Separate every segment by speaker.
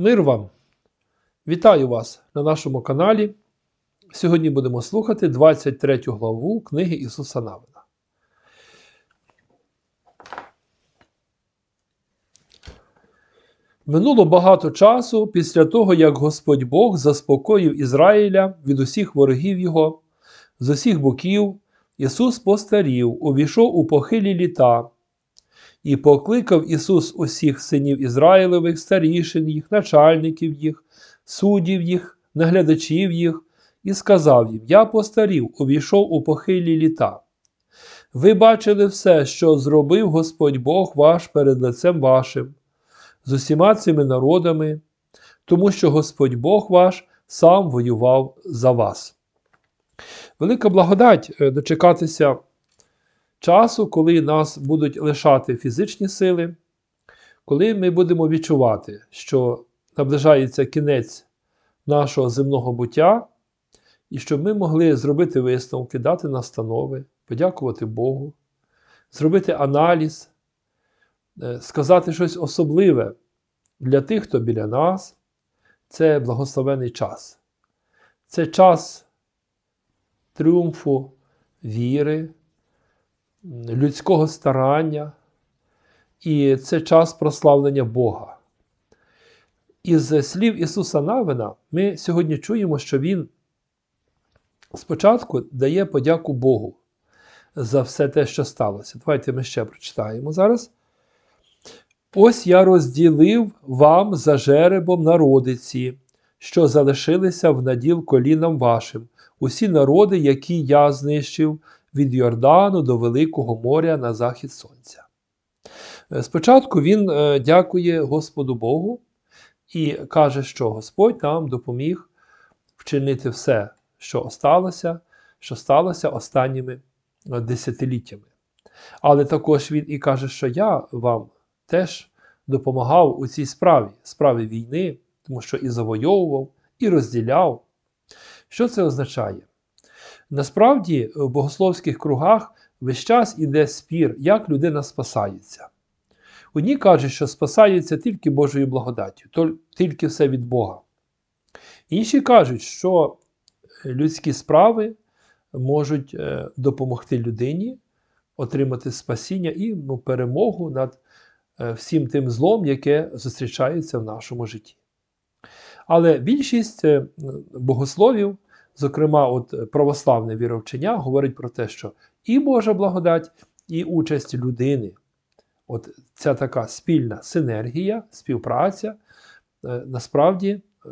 Speaker 1: Мир вам! Вітаю вас на нашому каналі. Сьогодні будемо слухати 23 главу книги Ісуса Навина. Минуло багато часу після того, як Господь Бог заспокоїв Ізраїля від усіх ворогів його, з усіх боків, Ісус постарів, увійшов у похилі літа. І покликав Ісус усіх синів Ізраїлевих, старішин їх, начальників їх, суддів їх, наглядачів їх, і сказав їм: Я постарів, увійшов у похилі літа. Ви бачили все, що зробив Господь Бог ваш перед лицем вашим, з усіма цими народами, тому що Господь Бог ваш сам воював за вас. Велика благодать е, дочекатися часу, коли нас будуть лишати фізичні сили, коли ми будемо відчувати, що наближається кінець нашого земного буття, і щоб ми могли зробити висновки, дати настанови, подякувати Богу, зробити аналіз, е, сказати щось особливе для тих, хто біля нас, це благословений час. Це час тріумфу віри людського старання, і це час прославлення Бога. Із слів Ісуса Навина ми сьогодні чуємо, що Він спочатку дає подяку Богу за все те, що сталося. Давайте ми ще прочитаємо зараз. Ось я розділив вам за жеребом народиці, що залишилися в наділ колінам вашим, усі народи, які я знищив, від Йордану до Великого моря на захід сонця. Е, Спочатку він е, дякує Господу Богу і каже, що Господь нам допоміг вчинити все, що сталося, що сталося останніми е, десятиліттями. Але також він і каже, що я вам теж допомагав у цій справі, справі війни, тому що і завойовував, і розділяв. Що це означає? Насправді, в богословських кругах весь час іде спір, як людина спасається. Одні кажуть, що спасається тільки Божою благодаттю, тільки все від Бога. Інші кажуть, що людські справи можуть е, допомогти людині отримати спасіння і ну, перемогу над е, всім тим злом, яке зустрічається в нашому житті. Але більшість е, богословів зокрема, от православне віровчення говорить про те, що і Божа благодать, і участь людини. От ця така спільна синергія, співпраця е, насправді е,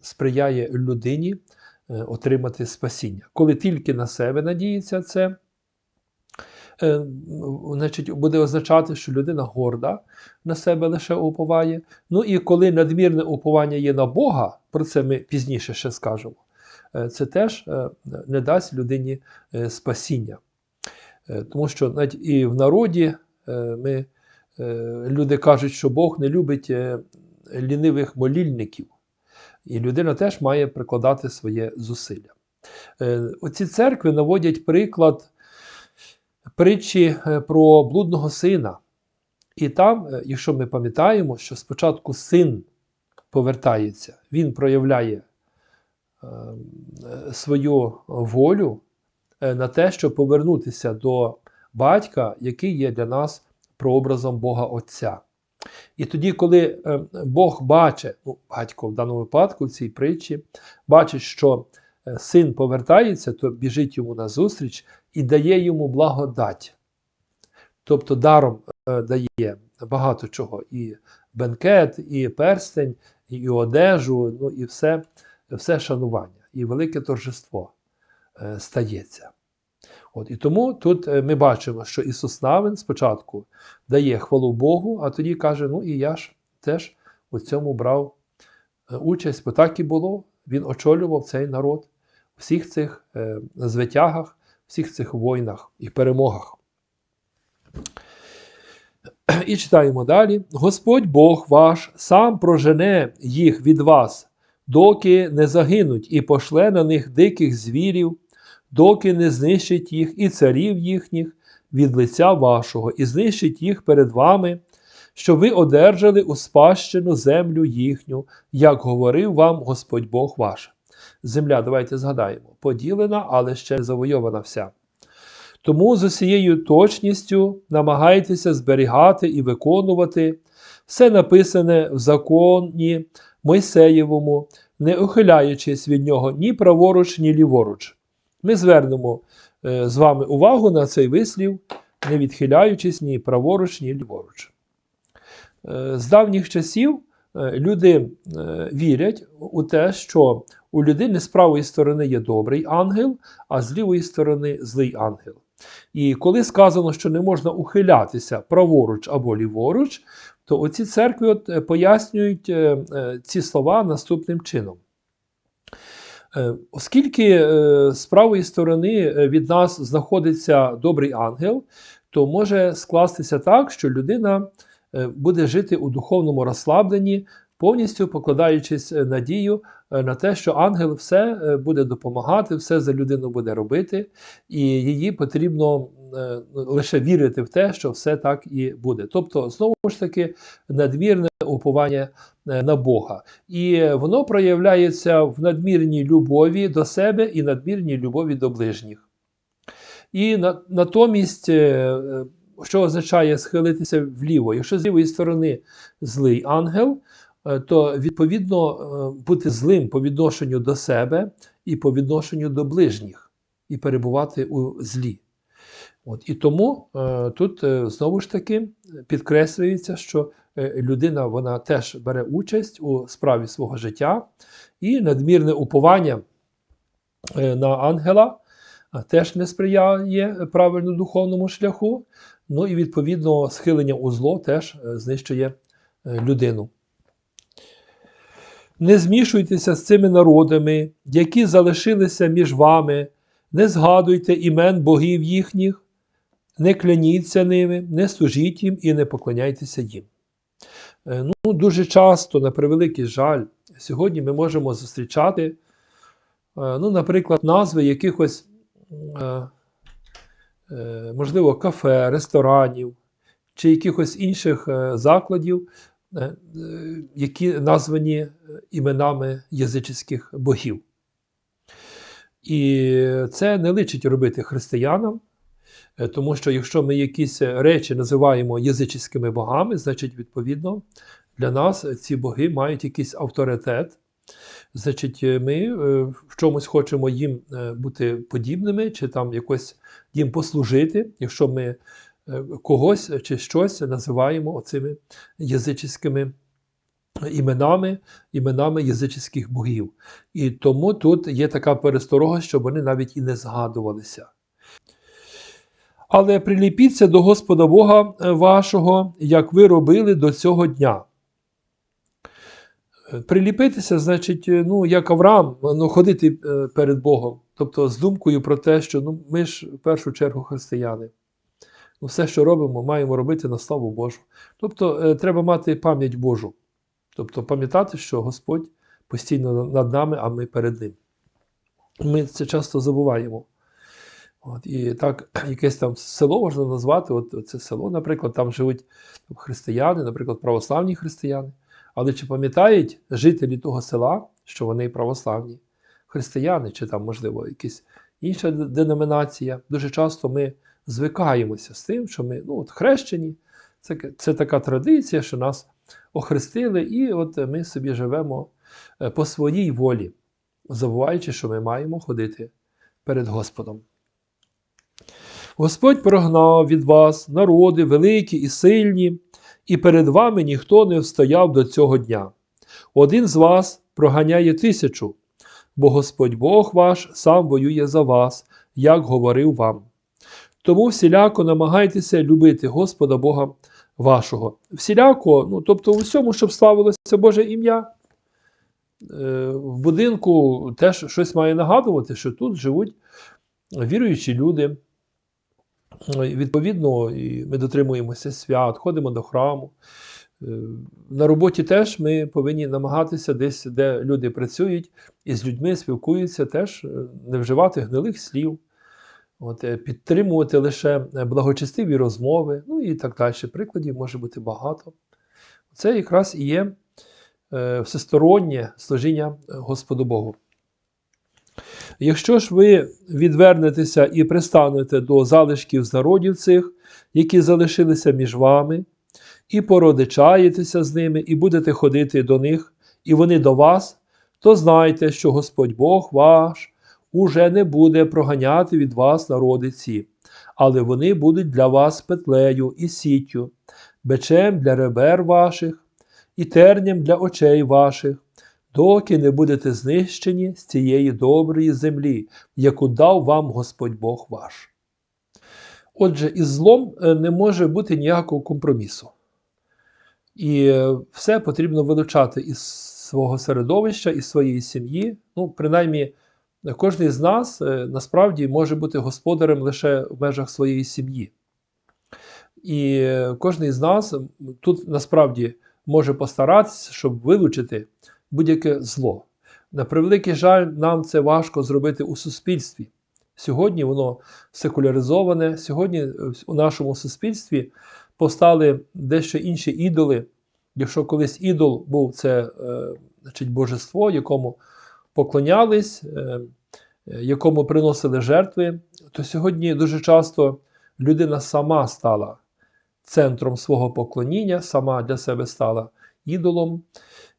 Speaker 1: сприяє людині е, отримати спасіння. Коли тільки на себе надіється це, значить, буде означати, що людина горда на себе лише уповає. Ну і коли надмірне уповання є на Бога, про це ми пізніше ще скажемо. Е, це теж е, не дасть людині е, спасіння. Тому що навіть і в народі ми, люди кажуть, що Бог не любить лінивих молільників, і людина теж має прикладати своє зусилля. Оці церкви наводять приклад притчі про блудного сина. І там, якщо ми пам'ятаємо, що спочатку син повертається, він проявляє свою волю е, на те, щоб повернутися до батька, який є для нас прообразом Бога Отця. І тоді, коли е, Бог бачить, ну, батько в даному випадку, в цій притчі, бачить, що син повертається, то біжить йому на зустріч і дає йому благодать. Тобто даром дає багато чого: і бенкет, і перстень, і одежу, ну і все все шанування і велике торжество е, стається. От, І тому тут е, ми бачимо, що Ісус Навин спочатку дає хвалу Богу, а тоді каже: ну і я ж теж у цьому брав е, участь, бо так і було. Він очолював цей народ у всіх цих звитягах, всіх цих войнах і перемогах. І читаємо далі: Господь Бог ваш сам прожене їх від вас доки не загинуть, і пошле на них диких звірів, доки не знищить їх і царів їхніх від лиця вашого, і знищить їх перед вами, що ви одержали у спадщину землю їхню, як говорив вам Господь Бог ваш. Земля, давайте згадаємо, поділена, але ще завойована вся. Тому з усією точністю намагайтеся зберігати і виконувати все написане в законі Мойсеєвому, не ухиляючись від нього ні праворуч, ні ліворуч. Ми звернемо е, з вами увагу на цей вислів, не відхиляючись ні праворуч, ні ліворуч. Е, З давніх часів е, люди вірять у те, що у людини з правої сторони є добрий ангел, а з лівої сторони злий ангел. І коли сказано, що не можна ухилятися праворуч або ліворуч, то оці церкви от е, пояснюють е, е, ці слова наступним чином. Оскільки з правої сторони від нас знаходиться добрий ангел, то може скластися так, що людина буде жити у духовному розслабленні, повністю покладаючись е, надію е, на те, що ангел все е, буде допомагати, все за людину буде робити, і її потрібно лише вірити в те, що все так і буде. Тобто, знову ж таки, надмірне уповання на Бога. І воно проявляється в надмірній любові до себе і надмірній любові до ближніх. І на, натомість, що означає схилитися вліво? Якщо з лівої сторони злий ангел, то відповідно е, бути злим по відношенню до себе і по відношенню до ближніх, і перебувати у злі. От, і тому е, тут е, знову ж таки підкреслюється, що е, людина вона теж бере участь у справі свого життя, і надмірне уповання е, на ангела е, теж не сприяє правильному духовному шляху. Ну і відповідно схилення у зло теж е, знищує е, людину. Не змішуйтеся з цими народами, які залишилися між вами, не згадуйте імен богів їхніх, не кляніться ними, не служіть їм і не поклоняйтеся їм. Е, Ну, дуже часто, на превеликий жаль, сьогодні ми можемо зустрічати, е, ну, наприклад, назви якихось, е, можливо, кафе, ресторанів чи якихось інших закладів, які названі е, іменами язичних богів. І це не личить робити християнам, е, тому що якщо ми якісь речі називаємо язичськими богами, значить, відповідно, для нас ці боги мають якийсь авторитет. Значить, е, ми е, в чомусь хочемо їм е, бути подібними, чи там якось їм послужити, якщо ми е, когось чи щось називаємо оцими язичськими іменами, іменами язичних богів. І тому тут є така пересторога, щоб вони навіть і не згадувалися. Але приліпіться до Господа Бога е, вашого, як ви робили до цього дня. Е, Приліпитися, значить, е, ну, як Авраам, ну, ходити е, перед Богом. Тобто з думкою про те, що ну, ми ж в першу чергу християни. Ну, все, що робимо, маємо робити на славу Божу. Тобто е, треба мати пам'ять Божу. Тобто пам'ятати, що Господь постійно над нами, а ми перед Ним. Ми це часто забуваємо. От, і так, якесь там село можна назвати, от це село, наприклад, там живуть християни, наприклад, православні християни. Але чи пам'ятають жителі того села, що вони православні християни, чи там, можливо, якась інша деномінація? Дуже часто ми звикаємося з тим, що ми ну, от хрещені. Це, це така традиція, що нас охрестили, і от ми собі живемо е, по своїй волі, забуваючи, що ми маємо ходити перед Господом. Господь прогнав від вас народи великі і сильні, і перед вами ніхто не встояв до цього дня. Один з вас проганяє тисячу, бо Господь Бог ваш сам воює за вас, як говорив вам. Тому всіляко намагайтеся любити Господа Бога вашого. Всіляко, ну, тобто у всьому, щоб славилося Боже ім'я. Е, В будинку теж щось має нагадувати, що тут живуть віруючі люди. Ну, Відповідно, і ми дотримуємося свят, ходимо до храму. Е, На роботі теж ми повинні намагатися десь, де люди працюють і з людьми спілкуються, теж е, не вживати гнилих слів. От, е, підтримувати лише е, благочестиві розмови, ну і так далі. Прикладів може бути багато. Це якраз і є е, всестороннє служіння Господу Богу. Якщо ж ви відвернетеся і пристанете до залишків з народів цих, які залишилися між вами, і породичаєтеся з ними, і будете ходити до них, і вони до вас, то знайте, що Господь Бог ваш уже не буде проганяти від вас народи ці, але вони будуть для вас петлею і сіттю, бичем для ребер ваших, і терням для очей ваших, доки не будете знищені з цієї доброї землі, яку дав вам Господь Бог ваш. Отже, із злом е, не може бути ніякого компромісу. І е, все потрібно вилучати із свого середовища, із своєї сім'ї. Ну, принаймні, кожен з нас е, насправді може бути господарем лише в межах своєї сім'ї. І кожен з нас тут насправді може постаратися, щоб вилучити будь-яке зло. На превеликий жаль, нам це важко зробити у суспільстві. Сьогодні воно секуляризоване, сьогодні у нашому суспільстві постали дещо інші ідоли. Якщо колись ідол був це е, значить, божество, якому поклонялись, е, якому приносили жертви, то сьогодні дуже часто людина сама стала центром свого поклоніння, сама для себе стала ідолом.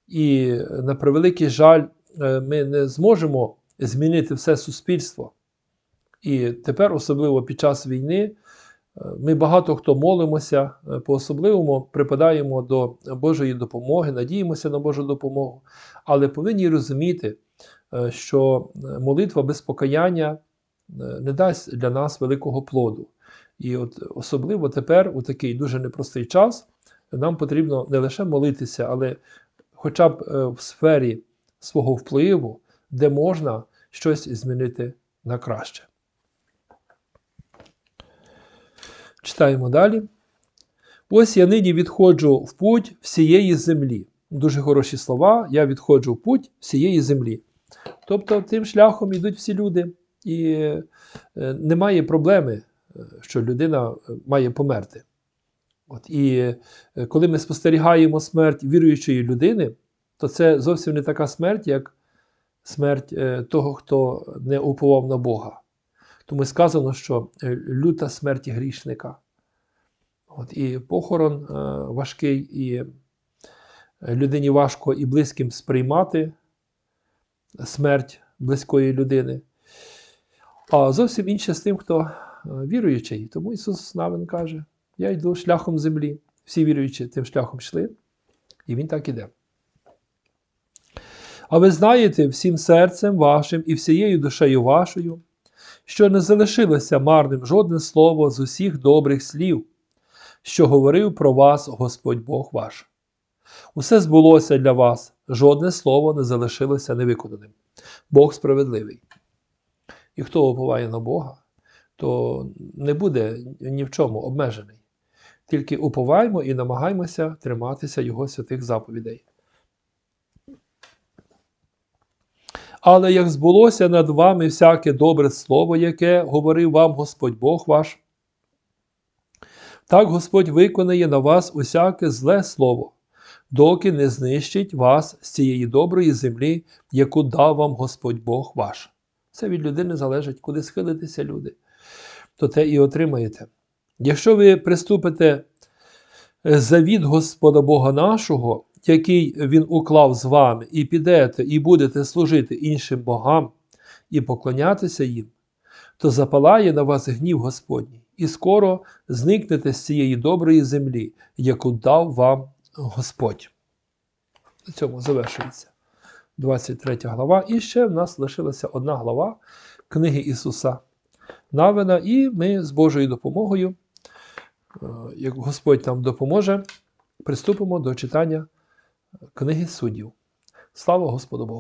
Speaker 1: І на превеликий жаль, е, ми не зможемо змінити все суспільство. І тепер, особливо під час війни, е, ми багато хто молимося, по-особливому припадаємо до Божої допомоги, надіємося на Божу допомогу, але повинні розуміти, що молитва без покаяння не дасть для нас великого плоду. І от особливо тепер, у такий дуже непростий час, нам потрібно не лише молитися, але хоча б в сфері свого впливу, де можна щось змінити на краще. Читаємо далі. Ось я нині відходжу в путь всієї землі. Дуже хороші слова. Я відходжу в путь всієї землі. Тобто, тим шляхом йдуть всі люди, і е, немає проблеми, що людина має померти. От, І е, коли ми спостерігаємо смерть віруючої людини, то це зовсім не така смерть, як смерть е, того, хто не уповав на Бога. Тому сказано, що е, люта смерть грішника. От, І похорон важкий, і людині важко і близьким сприймати смерть близької людини. А зовсім інше з тим, хто віруючий. Тому Ісус Навин каже: Я йду шляхом землі. Всі віруючі тим шляхом йшли, і Він так іде. А ви знаєте всім серцем вашим і всією душею вашою, що не залишилося марним жодне слово з усіх добрих слів, що говорив про вас Господь Бог ваш. Усе збулося для вас, жодне слово не залишилося невиконаним. Бог справедливий. І хто уповає на Бога, то не буде ні в чому обмежений. Тільки уповаємо і намагаємося триматися Його святих заповідей. Але як збулося над вами всяке добре слово, яке говорив вам Господь Бог ваш, так Господь виконає на вас усяке зле слово, доки не знищить вас з цієї доброї землі, яку дав вам Господь Бог ваш. Це від людини залежить, куди схилитися люди, то те і отримаєте. Якщо ви приступите завід Господа Бога нашого, який Він уклав з вами, і підете, і будете служити іншим богам і поклонятися їм, то запалає на вас гнів Господній, і скоро зникнете з цієї доброї землі, яку дав вам Господь. На цьому завершується 23 глава. І ще в нас лишилася одна глава книги Ісуса Навина, і ми з Божою допомогою, як Господь нам допоможе, приступимо до читання книги суддів. Слава Господу Богу!